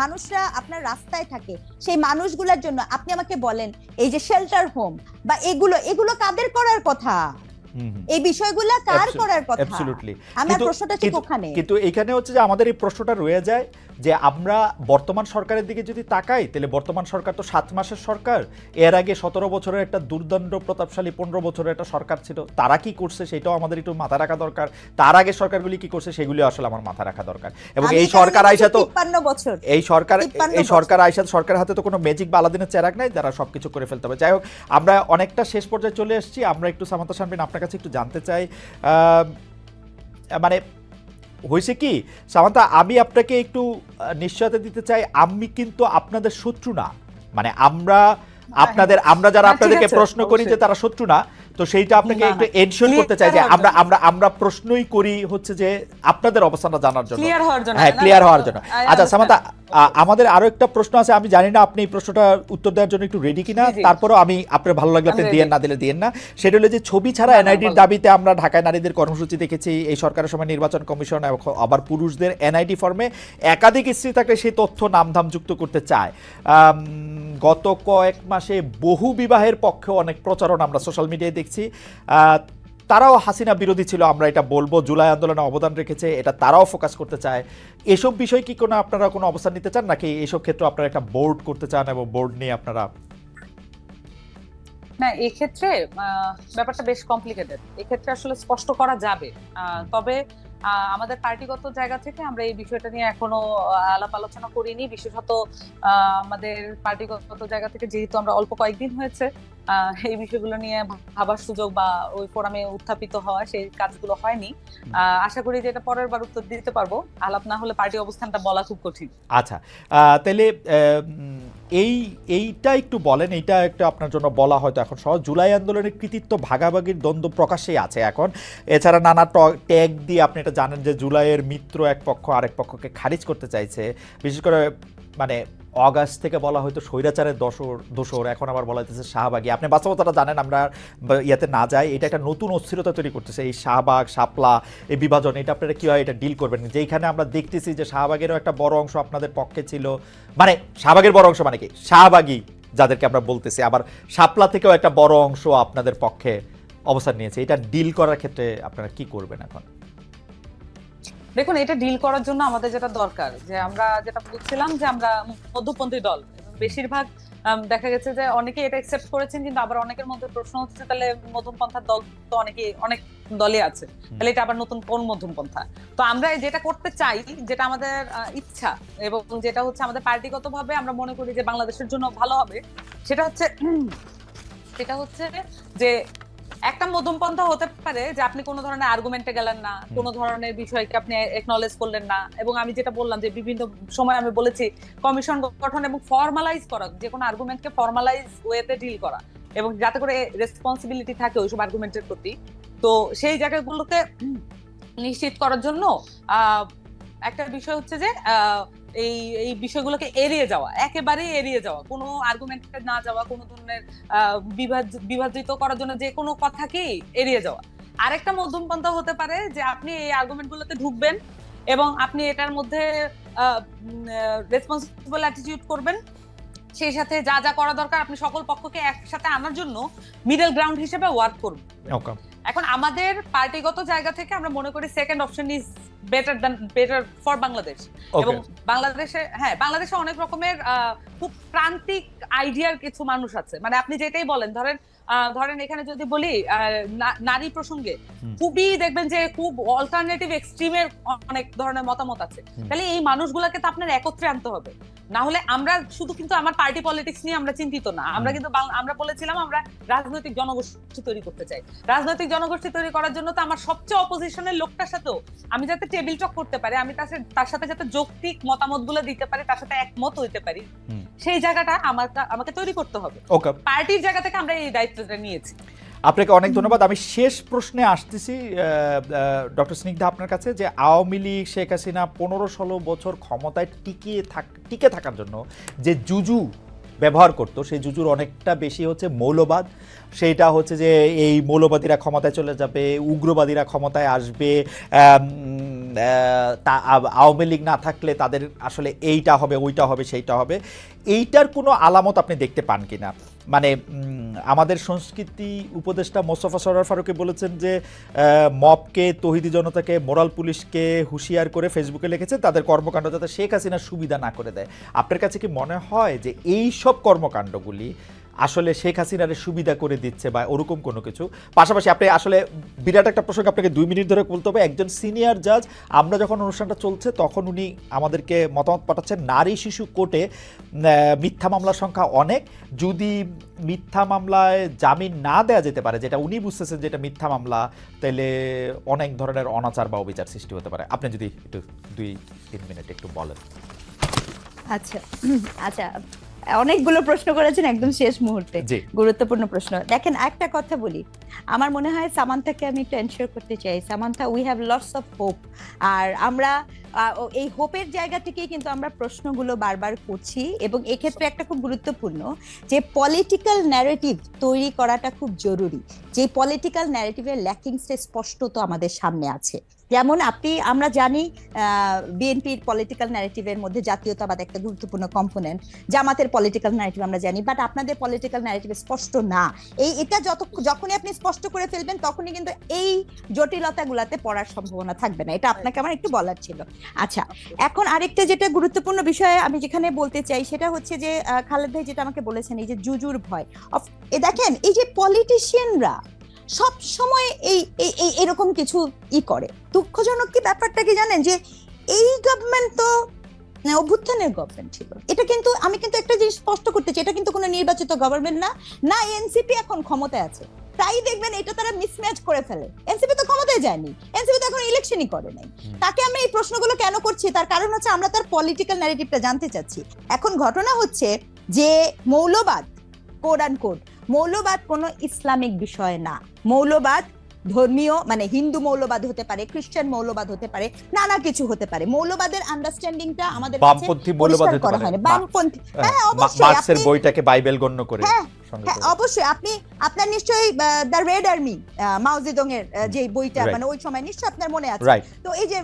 মানুষরা আপনার রাস্তায় থাকে, সেই মানুষগুলোর জন্য আপনি আমাকে বলেন, এই যে শেল্টার হোম বা এগুলো এগুলো কাদের করার কথা? এই বিষয়গুলো কার করার কথা? অ্যাবসলিউটলি আমার প্রশ্নটা ঠিক ওখানে। কিন্তু এখানে হচ্ছে যে আমাদের এই প্রশ্নটা রয়ে যায় যে আমরা বর্তমান সরকারের দিকে যদি তাকাই তাহলে বর্তমান সরকার তো সাত মাসের সরকার। এর আগে সতেরো বছরের একটা দুর্দণ্ড প্রতাপশালী পনেরো বছরের একটা সরকার ছিল। তারা কি করছে সেটাও আমাদের একটু মাথা রাখা দরকার। তার আগে সরকারগুলি কি করছে সেগুলি আসলে আমার মাথা রাখা দরকার। এবং এই সরকার আইসা তো বছর। এই সরকার এই সরকার আইসা সরকারের হাতে তো কোনো ম্যাজিক বা আলাদিনের চেরাক নাই যারা সবকিছু করে ফেলতে হবে। যাই হোক আমরা অনেকটা শেষ পর্যায়ে চলে এসেছি। আমরা একটু সামান্তা শানবিন আপনার কাছে একটু জানতে চাই মানে হয়েছে কি সামান্তা আমি আপনাকে একটু নিশ্চয়তা দিতে চাই আমি কিন্তু আপনাদের শত্রু না। মানে আমরা আপনাদের আমরা যারা হ্যাঁ, আপনাদেরকে প্রশ্ন করি যে তারা শত্রু না তো সেইটা আপনাকে। একটু এনশিওর করতে চাই যে আমরা আমরা আমরা প্রশ্নই করি হচ্ছে যে আপনাদের অবস্থানটা জানার জন্য। হ্যাঁ ক্লিয়ার হওয়ার জন্য। আচ্ছা সামান্তা আমাদের আরও একটা প্রশ্ন আছে আমি জানি না আপনি এই প্রশ্নটা উত্তর দেওয়ার জন্য একটু রেডি কিনা। তারপরও আমি আপনার ভালো লাগলে আপনি দিয়েন না দিলে দিয়েন না। সেটা হলো যে ছবি ছাড়া এনআইডির দাবিতে আমরা ঢাকায় নারীদের কর্মসূচি দেখেছি এই সরকারের সময় নির্বাচন কমিশন এবং আবার পুরুষদের এনআইডি ফর্মে একাধিক স্ত্রী থাকলে সেই তথ্য নামধাম যুক্ত করতে চায়। গত কয়েক মাসে বহু বিবাহের পক্ষে অনেক প্রচারণ আমরা সোশ্যাল মিডিয়ায় দেখছি। তারাও হাসিনা বিরোধী ছিল, আমরা এটা বলব। জুলাই আন্দোলনে অবদান রেখেছে, এটা তারাও ফোকাস করতে চায়। এসব বিষয় কি কোনো আপনারা কোনো অবস্থান নিতে চান, নাকি এসব ক্ষেত্রে আপনারা একটা বোর্ড করতে চান এবং বোর্ড নিয়ে আপনারা না, এক্ষেত্রে ব্যাপারটা বেশ কমপ্লিকেটেড এক্ষেত্রে আসলে স্পষ্ট করা যাবে। তবে আমাদের পার্টিগত জায়গা থেকে আমরা এই বিষয়টা নিয়ে এখনও আলাপ আলোচনা করিনি। বিশেষত আমাদের পার্টিগত জায়গা থেকে, যেহেতু আমরা অল্প কয়েকদিন হয়েছে এই বিষয়গুলো নিয়ে ভাবার সুযোগ বা ওই ফোরামে উত্থাপিত হওয়া সেই কাজগুলো হয়নি। আশা করি যে এটা পরের বার উত্তর দিতে পারব। আলাপ না হলে পার্টি অবস্থানটা বলা খুব কঠিন। আচ্ছা তাহলে এই এইটা একটু বলেন এইটা একটা আপনার জন্য বলা হয়তো এখন সহজ। জুলাই আন্দোলনের কৃতিত্ব ভাগাভাগির দ্বন্দ্ব প্রকাশেই আছে এখন। এছাড়া নানা ট্যাগ দিয়ে আপনি এটা জানেন যে জুলাইয়ের মিত্র এক পক্ষ আরেক পক্ষকে খারিজ করতে চাইছে। বিশেষ করে মানে অগাস্ট থেকে বলা হয়তো স্বৈরাচারের দোসর দোসর এখন আবার বলা হইতেছে শাহবাগী। আপনি বাস্তবতাটা জানেন, আমরা ইয়াতে না যাই, এটা একটা নতুন অস্থিরতা তৈরি করতেছে। এই শাহবাগ, শাপলা, এই বিভাজন, এটা আপনারা কীভাবে এটা ডিল করবেন? যেইখানে আমরা দেখতেছি যে শাহবাগেরও একটা বড় অংশ আপনাদের পক্ষে ছিল। মানে শাহবাগের বড় অংশ মানে কি? শাহবাগী, যাদেরকে আমরা বলতেছি। আবার শাপলা থেকেও একটা বড় অংশ আপনাদের পক্ষে অবস্থান নিয়েছে। এটা ডিল করার ক্ষেত্রে আপনারা কি করবেন এখন? দেখুন এটা ডিল করার জন্য আমাদের যেটা দরকার যে আমরা যেটা বলছিলাম যে আমরা মধ্যপন্থী দল। বেশিরভাগ দেখা গেছে যে অনেকে এটা একসেপ্ট করেছেন কিন্তু আবার অনেকের মধ্যে প্রশ্ন হচ্ছে তাহলে মধ্যমপন্থার দল তো অনেকে অনেক দলে আছে। তাহলে এটা আবার নতুন কোন মধ্যমপন্থা তো আমরা যেটা করতে চাই যেটা আমাদের ইচ্ছা এবং যেটা হচ্ছে আমাদের পার্টিগতভাবে আমরা মনে করি যে বাংলাদেশের জন্য ভালো হবে সেটা হচ্ছে সেটা হচ্ছে যে একটা মধ্যমপন্থা হতে পারে যে আপনি কোনো ধরনের আর্গুমেন্টে গেলেন না কোনো ধরনের বিষয়কে আপনি একনলেজ করলেন না। এবং আমি যেটা বললাম যে বিভিন্ন সময় আমি বলেছি কমিশন গঠন এবং ফর্মালাইজ করা যে কোনো আর্গুমেন্টকে ফর্মালাইজ ওয়েতে ডিল করা এবং যাতে করে রেসপন্সিবিলিটি থাকে ওইসব আর্গুমেন্টের প্রতি। তো সেই জায়গাগুলোকে নিশ্চিত করার জন্য আহ, একটা বিষয় হচ্ছে যে আহ, এই এই বিষয়গুলোকে এড়িয়ে যাওয়া একেবারেই এড়িয়ে যাওয়া। কোনো আর্গুমেন্টে না যাওয়া কোনো ধরনের বিভাজ- বিভাজিত করার জন্য যে কোনো কথাকেই এড়িয়ে যাওয়া। আরেকটা মধ্যমপন্থা হতে পারে যে আপনি এই আর্গুমেন্ট গুলোতে ঢুকবেন এবং আপনি এটার মধ্যে রেসপন্সিবল অ্যাটিটিউড করবেন। সেই সাথে যা যা করা দরকার আপনি সকল পক্ষকে একসাথে আনার জন্য মিডল গ্রাউন্ড হিসেবে ওয়ার্ক করবেন এখন আমাদের পার্টিগত জায়গা থেকে আমরা মনে করি second option is better than better for Bangladesh এবং বাংলাদেশে হ্যাঁ বাংলাদেশে অনেক রকমের আহ, খুব প্রান্তিক আইডিয়ার কিছু মানুষ আছে। মানে আপনি যেটাই বলেন ধরেন ধরেন এখানে যদি বলি নারী প্রসঙ্গে খুবই দেখবেন যে খুব অল্টারনেটিভ এক্সট্রিমের অনেক ধরনের মতামত আছে। তাহলে এই মানুষগুলোকে তো আপনার একত্রে আনতে হবে। না হলে আমরা শুধু কিন্তু আমার পার্টি পলিটিক্স নিয়ে আমরা চিন্তিত না। আমরা কিন্তু আমরা বলেছিলাম আমরা রাজনৈতিক জনগোষ্ঠী তৈরি করতে চাই। রাজনৈতিক জনগোষ্ঠী তৈরি করার জন্য তো আমার সবচেয়ে অপোজিশনের লোকটার সাথেও আমি যাতে টেবিল টক করতে পারি আমি তার সাথে তার সাথে যাতে যৌক্তিক মতামতগুলো দিতে পারি তার সাথে একমত হইতে পারি সেই জায়গাটা আমার আমাকে তৈরি করতে হবে। পার্টির জায়গা থেকে আমরা এই দায়িত্বটা নিয়েছি। আপনাকে অনেক ধন্যবাদ। আমি শেষ প্রশ্নে আসতেছি ডক্টর স্নিগ্ধা আপনার কাছে যে আওয়ামী লীগ, শেখ হাসিনা পনেরো ষোলো বছর ক্ষমতায় টিকিয়ে থাক, টিকে থাকার জন্য যে জুজু ব্যবহার করতো, সেই জুজুর অনেকটা বেশি হচ্ছে মৌলবাদ। সেইটা হচ্ছে যে এই মৌলবাদীরা ক্ষমতায় চলে যাবে, উগ্রবাদীরা ক্ষমতায় আসবে তা আওয়ামী লীগ না থাকলে তাদের আসলে এইটা হবে, ওইটা হবে, সেইটা হবে। এইটার কোনো আলামত আপনি দেখতে পান কিনা? মানে আমাদের সংস্কৃতি উপদেষ্টা মোস্তফা সরার ফারুকে বলেছেন যে মবকে, তহিদি জনতাকে, মোরাল পুলিশকে হুঁশিয়ার করে ফেসবুকে লিখেছে, তাদের কর্মকাণ্ড যাতে শেখ হাসিনা সুবিধা না করে দেয়। আপনার কাছে কি মনে হয় যে এই সব কর্মকাণ্ডগুলি আসলে শেখ হাসিনারে সুবিধা করে দিচ্ছে বা ওরকম কোনো কিছু। পাশাপাশি আপনি আসলে বিরাট একটা প্রসঙ্গ আপনাকে দুই মিনিট ধরে বলতে হবে, একজন সিনিয়র জাজ, আমরা যখন অনুষ্ঠানটা চলছে তখন উনি আমাদেরকে মতামত পাঠাচ্ছেন, নারী শিশু কোর্টে মিথ্যা মামলার সংখ্যা অনেক। যদি মিথ্যা মামলায় জামিন না দেওয়া যেতে পারে, যেটা উনি বুঝতেছেন যেটা মিথ্যা মামলা, তাহলে অনেক ধরনের অনাচার বা অবিচার সৃষ্টি হতে পারে। আপনি যদি একটু দুই, তিন মিনিট একটু বলেন। আচ্ছা আচ্ছা। অনেকগুলো প্রশ্ন করেছেন একদম শেষ মুহূর্তে। গুরুত্বপূর্ণ প্রশ্ন। দেখেন একটা কথা বলি। আমার মনে হয় সামান্থাকে আমি একটু এনশিওর করতে চাই। Samantha we have lots of hope আর আমরা এই হোপের জায়গা থেকেই কিন্তু আমরা প্রশ্নগুলো বারবার করছি এবং এক্ষেত্রে একটা খুব গুরুত্বপূর্ণ যে পলিটিক্যাল ন্যারেটিভ তৈরি করাটা খুব জরুরি। যে পলিটিক্যাল ন্যারেটিভের ল্যাকিংসটা স্পষ্টত আমাদের সামনে আছে। যেমন আপনি, আমরা জানি বিএনপির পলিটিক্যাল ন্যারেটিভের মধ্যে জাতীয়তাবাদ একটা গুরুত্বপূর্ণ কম্পোনেন্ট জামাতের পলিটিক্যাল ন্যারেটিভ আমরা জানি বাট আপনাদের পলিটিক্যাল ন্যারেটিভ স্পষ্ট না। এই, এটা যত, যখনই আপনি স্পষ্ট করে ফেলবেন, তখনই কিন্তু এই জটিলতাগুলাতে পড়ার সম্ভাবনা থাকবে না। এটা আপনাকে আমার একটু বলার ছিল। আচ্ছা এখন আরেকটা যেটা গুরুত্বপূর্ণ বিষয়ে আমি যেখানে বলতে চাই, সেটা হচ্ছে যে খালেদ ভাই যেটা আমাকে বলেছেন, এই যে জুজুর ভয়। এ দেখেন, এই যে পলিটিশিয়ানরা সব সময় এই এই এরকম কিছু ই করে। দুঃখজনক কি ব্যাপারটা কি জানেন? যে এই গভর্নমেন্ট তো আহ, অভ্যুত্থানের গভর্নমেন্ট ছিল। এটা কিন্তু আমি কিন্তু একটা জিনিস স্পষ্ট করতে চাই এটা কিন্তু কোনো নির্বাচিত গভর্নমেন্ট না। না এনসিপি এখন ক্ষমতায় আছে। তাই দেখবেন এটা তারা মিসম্যাচ করে ফেলে। এনসিপি তো ক্ষমতায় যায়নি। এনসিপি তো এখন ইলেকশনই করে নাই। তাকে আমরা এই প্রশ্নগুলো কেন করছি? তার কারণ হচ্ছে আমরা তার পলিটিক্যাল ন্যারেটিভটা জানতে চাচ্ছি। এখন ঘটনা হচ্ছে যে মৌলবাদ কোড অ্যান্ড কোড মৌলবাদ কোনো ইসলামিক বিষয় না। মৌলবাদ ধর্মীয় মানে হিন্দু মৌলবাদ হতে পারে খ্রিস্টান মৌলবাদ হতে পারে নানা কিছু হতে পারে। মৌলবাদের আন্ডারস্ট্যান্ডিংটা আমাদের বামপন্থী মৌলবাদ হতে পারে। বামপন্থী হ্যাঁ অবশ্যই মার্কসের বইটাকে বাইবেল গণ্য করে হ্যাঁ, হ্যাঁ। অবশ্যই। আপনি আপনার নিশ্চয়ই দ্য রেড আর্মি মাওজিদং এর যে বইটা মানে ওই সময় নিশ্চয়ই আপনার মনে আছে। তো এই যে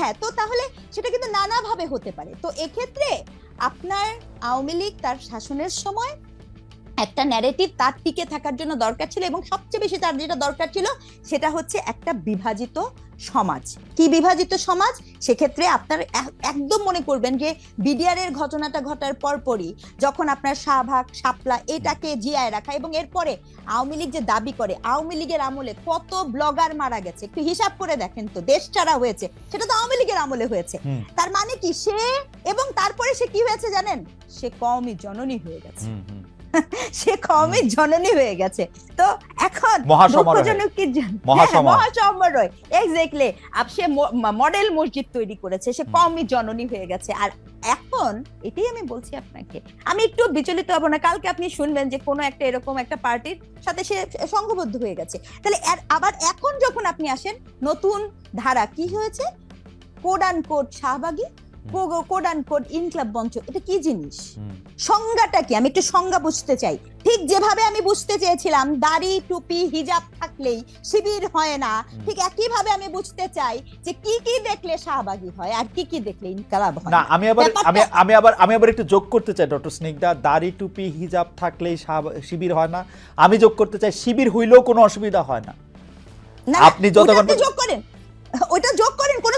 হ্যাঁ তো তাহলে সেটা কিন্তু নানাভাবে হতে পারে। তো এক্ষেত্রে আপনার আওয়ামী লীগ তার শাসনের সময় একটা ন্যারেটিভ তার টিকে থাকার জন্য দরকার ছিল এবং সবচেয়ে বেশি তার যেটা দরকার ছিল সেটা হচ্ছে একটা বিভাজিত সমাজ। কি বিভাজিত সমাজ? সেক্ষেত্রে আপনার একদম মনে করবেন যে বিডিআর এর ঘটনাটা ঘটার পরপরই যখন আপনার শাহবাগ শাপলা এটাকে জিয়ায় রাখা এবং এরপরে আওয়ামী লীগ যে দাবি করে আওয়ামী লীগের আমলে কত ব্লগার মারা গেছে একটু হিসাব করে দেখেন তো দেশ ছাড়া হয়েছে সেটা তো আওয়ামী লীগের আমলে হয়েছে। তার মানে কি সে এবং তারপরে সে কি হয়েছে জানেন? সে কমই জননী হয়ে গেছে। সে কমই জননী হয়ে গেছে। তো এখন দুঃখজনক কি মহাসমারোহ। এক্স্যাক্টলি আপ সে মডেল মসজিদ তৈরি করেছে সে কমই জননী হয়ে গেছে। আর এখন এটাই আমি বলছি আপনাকে আমি একটু বিচলিত হব না। কালকে আপনি শুনবেন যে কোনো একটা এরকম একটা পার্টির সাথে সে সংঘবদ্ধ হয়ে গেছে। তাহলে আবার এখন যখন আপনি আসেন নতুন ধারা কি হয়েছে? কোড অ্যান্ড কোড শাহবাগী কোড অ্যান্ড কোড ইনক্লাব মঞ্চ এটা কি জিনিস? সংজ্ঞাটা কি? আমি একটু সংজ্ঞা বুঝতে চাই। ঠিক যেভাবে আমি বুঝতে চেয়েছিলাম দাড়ি টুপি হিজাব থাকলেই শিবির হয় না। ঠিক একই ভাবে আমি বুঝতে চাই যে কি কি দেখলে শাহবাগী হয় আর কি কি দেখলে ইনকালাব হয়। না আমি আবার আমি আমি আবার আমি আবার একটু যোগ করতে চাই ডক্টর স্নিগ্ধা। দাড়ি টুপি হিজাব থাকলেই শিবির হয় না। আমি যোগ করতে চাই শিবির হইলেও কোনো অসুবিধা হয় না। আপনি যতক্ষণ যোগ করেন। ওইটা যোগ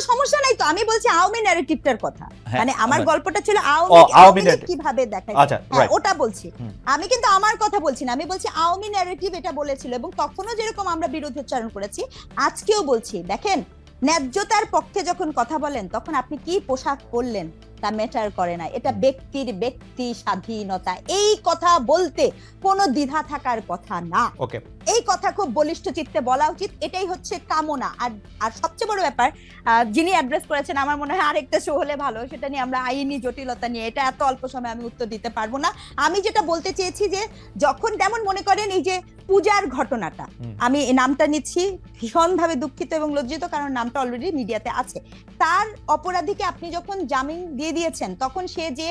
সমস্যা নাই তো। আমি বলছি আওয়ামী ন্যারেটিভটার কথা। হ্যাঁ, মানে আমার গল্পটা ছিল আওয়ামী। কীভাবে দেখায় আচ্ছা হ্যাঁ ওটা বলছি। আমি কিন্তু আমার কথা বলছি না। আমি বলছি আওয়ামী ন্যারেটিভ এটা বলেছিল এবং তখনও যেরকম আমরা বিরোধোচ্চারণ করেছি আজকেও বলছি। দেখেন ন্যায্যতার পক্ষে যখন কথা বলেন তখন আপনি কি পোশাক পরলেন? তা ম্যাটার করে না। এটা ব্যক্তির ব্যক্তি স্বাধীনতা। এই কথা বলতে কোনো দ্বিধা থাকার কথা না। ওকে এই কথা খুব বলিষ্ঠ চিত্তে বলা উচিত। এটাই হচ্ছে কামনা। আর আর সবচেয়ে বড় ব্যাপার যিনি অ্যাড্রেস করেছেন আমার মনে হয় আরেকটা শো হলে ভালো। সেটা নিয়ে আমরা আইনি জটিলতা নিয়ে এটা এত অল্প সময় আমি উত্তর দিতে পারব না। আমি যেটা বলতে চেয়েছি যে যখন যেমন মনে করেন এই যে পূজার ঘটনাটা আমি এই নামটা নিচ্ছি ভীষণভাবে দুঃখিত এবং লজ্জিত কারণ নামটা অলরেডি মিডিয়াতে আছে। তার অপরাধীকে আপনি যখন জামিন দিয়ে দিয়েছেন তখন সে যে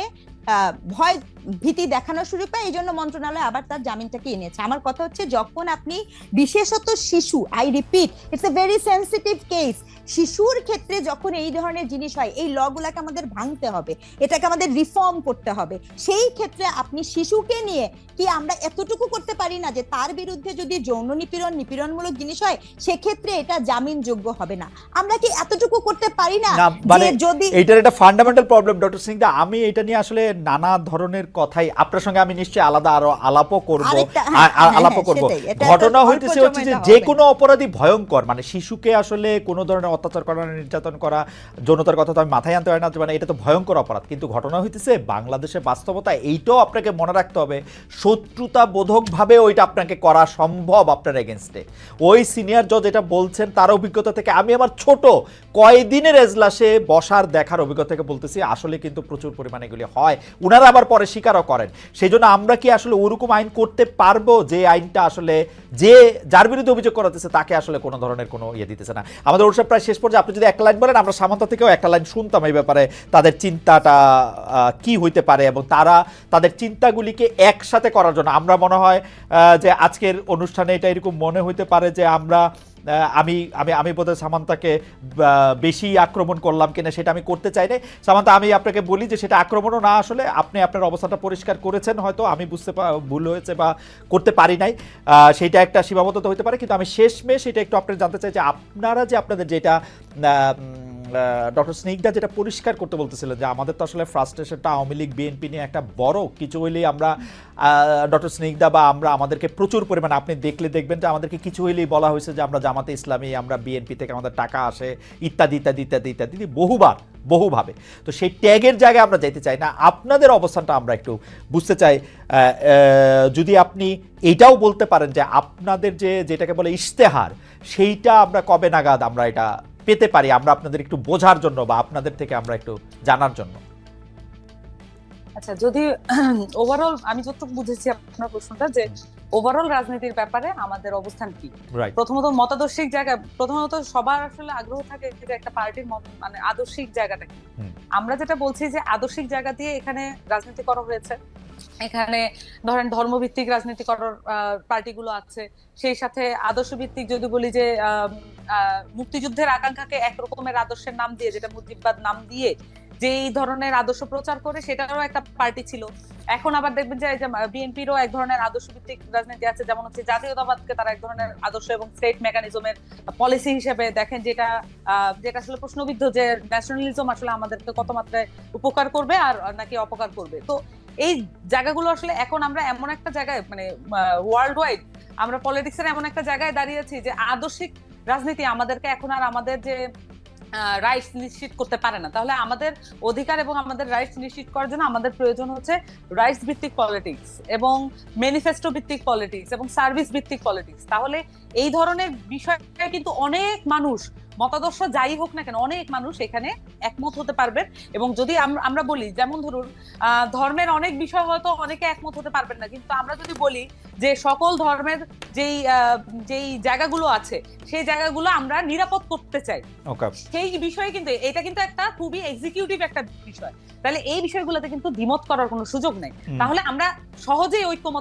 ভয় ভীতি দেখানো শুরু পায় এই জন্য মন্ত্রণালয় আবার তার জামিনটাকে এনেছে। আমার কথা হচ্ছে যখন আপনি বিশেষত শিশু I repeat it's a very sensitive case শিশুর ক্ষেত্রে যখন এই ধরনের জিনিস হয় এই লগুলাকে আমাদের ভাঙতে হবে এটাকে আমাদের রিফর্ম করতে হবে সেই ক্ষেত্রে আপনি শিশুকে নিয়ে কি আমরা এতটুকু করতে পারি না যে তার বিরুদ্ধে যদি যৌন নিপীড়ন নিপীড়নমূলক জিনিস হয় সেক্ষেত্রে এটা জামিনযোগ্য হবে না। আমরা কি এতটুকু করতে পারি না মানে যদি এইটার একটা ফান্ডামেন্টাল প্রবলেম ডক্টর সিং দা আমি এটা নিয়ে আসলে নানা ধরনের কথাই আপনার সঙ্গে আমি নিশ্চয়ই আলাদা আরও আলাপও করব। হ্যাঁ, হ্যাঁ, আলাপও করব। ঘটনা হইতেছে হচ্ছে যে যে কোনো অপরাধী ভয়ঙ্কর মানে শিশুকে আসলে কোনো ধরনের অত্যাচার করা নির্যাতন করা যৌনতার কথা তো আমি মাথায় আনতে পারি না মানে এটা তো ভয়ঙ্কর অপরাধ। কিন্তু ঘটনা হইতেছে বাংলাদেশের বাস্তবতা এইটাও আপনাকে মনে রাখতে হবে শত্রুতা বোধকভাবে ওইটা আপনাকে করা সম্ভব আপনার এগেনস্টে ওই সিনিয়র জজ এটা বলছেন তার অভিজ্ঞতা থেকে আমি আমার ছোট কয়দিনের এজলাসে বসার দেখার অভিজ্ঞতা থেকে বলতেছি আসলে কিন্তু প্রচুর পরিমাণে এগুলি হয়। উনারা আবার পরে স্বীকারও করেন। সেই জন্য আমরা কি আসলে ওরকম আইন করতে পারব যে আইনটা আসলে যে যার বিরুদ্ধে অভিযোগ করাতেছে তাকে আসলে কোনো ধরনের কোনো ইয়ে দিতেছে না। আমাদের ওর প্রায় শেষ পর্যায়ে, আপনি যদি একটা লাইন বলেন, আমরা সামান্তা থেকেও একটা লাইন শুনতাম এই ব্যাপারে, তাদের চিন্তাটা কি হইতে পারে এবং তারা তাদের চিন্তাগুলিকে একসাথে করার জন্য। আমরা মনে হয় যে আজকের অনুষ্ঠানে এটা এরকম মনে হইতে পারে যে আমরা আমি আমি আমি বোধহয় সামান্তাকে বেশি আক্রমণ করলাম কিনা সেটা আমি করতে চাই না সামান্তা, আমি আপনাকে বলি যে সেটা আক্রমণও না, আসলে আপনি আপনার অবস্থাটা পরিষ্কার করেছেন, হয়তো আমি বুঝতে ভুল হয়েছে বা করতে পারি নাই। সেটা একটা সীমাবদ্ধতা হতে পারে, কিন্তু আমি শেষমেশ সেটা একটু আপনার জানতে চাই যে আপনারা যে আপনাদের যেটা ডক্টর স্নিগ্ধা যেটা পরিষ্কার করতে বলতেছিলেন যে আমাদের তো আসলে ফ্রাস্ট্রেশনটা আওয়ামী লীগ বিএনপি নিয়ে একটা বড়, কিছু হইলেই আমরা ডক্টর স্নিগ্ধা বা আমরা আমাদেরকে প্রচুর পরিমাণে, আপনি দেখলে দেখবেন যে আমাদেরকে কিছু হইলেই বলা হয়েছে যে আমরা জামাতে ইসলামী, আমরা বিএনপি থেকে আমাদের টাকা আসে, ইত্যাদি ইত্যাদি ইত্যাদি ইত্যাদি বহুবার, বহুভাবে। তো সেই ট্যাগের জায়গায় আমরা যেতে চাই না। আপনাদের অবস্থানটা আমরা একটু বুঝতে চাই। যদি আপনি এটাও বলতে পারেন যে আপনাদের যে, যেটাকে বলে ইশতেহার, সেইটা আমরা কবে নাগাদ আমরা এটা পেতে পারি আমরা আপনাদের একটু বোঝার জন্য বা আপনাদের থেকে আমরা একটু জানার জন্য। আচ্ছা যদি ওভারঅল আমি যতটুকু বুঝেছি আপনার প্রশ্নটা যে ওভারঅল রাজনীতির ব্যাপারে আমাদের অবস্থান কি? প্রথমত মতাদর্শিক জায়গা প্রথমত সবার আসলে আগ্রহ থাকে যে একটা পার্টির মানে আদর্শিক জায়গাটা কি? আমরা যেটা বলছি যে আদর্শিক জায়গা দিয়ে এখানে রাজনীতি করা হয়েছে। এখানে ধরেন ধর্মভিত্তিক রাজনীতি করার পার্টিগুলো আছে। সেই সাথে আদর্শ ভিত্তিক যদি বলি যে মুক্তিযুদ্ধের আকাঙ্ক্ষাকে এক রকমের আদর্শের নাম দিয়ে, যেটা মুজিববাদ নাম দিয়ে যে এই ধরনের আদর্শ প্রচার করে, সেটারও একটা পার্টি ছিল। এখন আবার দেখবেন যে বিএনপিরও এক ধরনের আদর্শ ভিত্তিক রাজনীতি আছে, যেমন হচ্ছে জাতীয়তাবাদকে তারা এক ধরনের আদর্শ এবং স্টেট মেকানিজমের পলিসি হিসেবে দেখেন, যেটা যেটা আসলে প্রশ্নবিদ্ধ যে ন্যাশনালিজম আসলে আমাদেরকে কত মাত্রায় উপকার করবে আর, নাকি অপকার করবে। তো এই জায়গাগুলো আসলে এখন আমরা এমন একটা জায়গায় মানে ওয়ার্ল্ড ওয়াইড আমরা পলিটিক্সের এমন একটা জায়গায় দাঁড়িয়েছি যে আদর্শিক রাজনীতি আমাদেরকে এখন আর আমাদের যে রাইটস নিশ্চিত করতে পারে না। তাহলে আমাদের অধিকার এবং আমাদের রাইটস নিশ্চিত করার জন্য আমাদের প্রয়োজন হচ্ছে রাইটস ভিত্তিক পলিটিক্স এবং ম্যানিফেস্টো ভিত্তিক পলিটিক্স এবং সার্ভিস ভিত্তিক পলিটিক্স তাহলে এই ধরনের বিষয়ে কিন্তু অনেক মানুষ মতাদর্শ যাই হোক না কেন অনেক মানুষ এখানে একমত হতে পারবেন। এবং যদি আমরা বলি যেমন ধরুন ধর্মের অনেক বিষয় হয়তো অনেকে একমত হতে পারবেন না কিন্তু আমরা যদি বলি যে সকল ধর্মের যেই আহ, যেই জায়গাগুলো আছে সেই জায়গাগুলো আমরা নিরাপদ করতে চাই। সেই বিষয়ে কিন্তু এটা কিন্তু একটা খুবই এক্সিকিউটিভ একটা বিষয়। তাহলে এই বিষয়গুলোতে কিন্তু দ্বিমত করার কোনো সুযোগ নেই। তাহলে আমরা সহজেই ঐক্যমত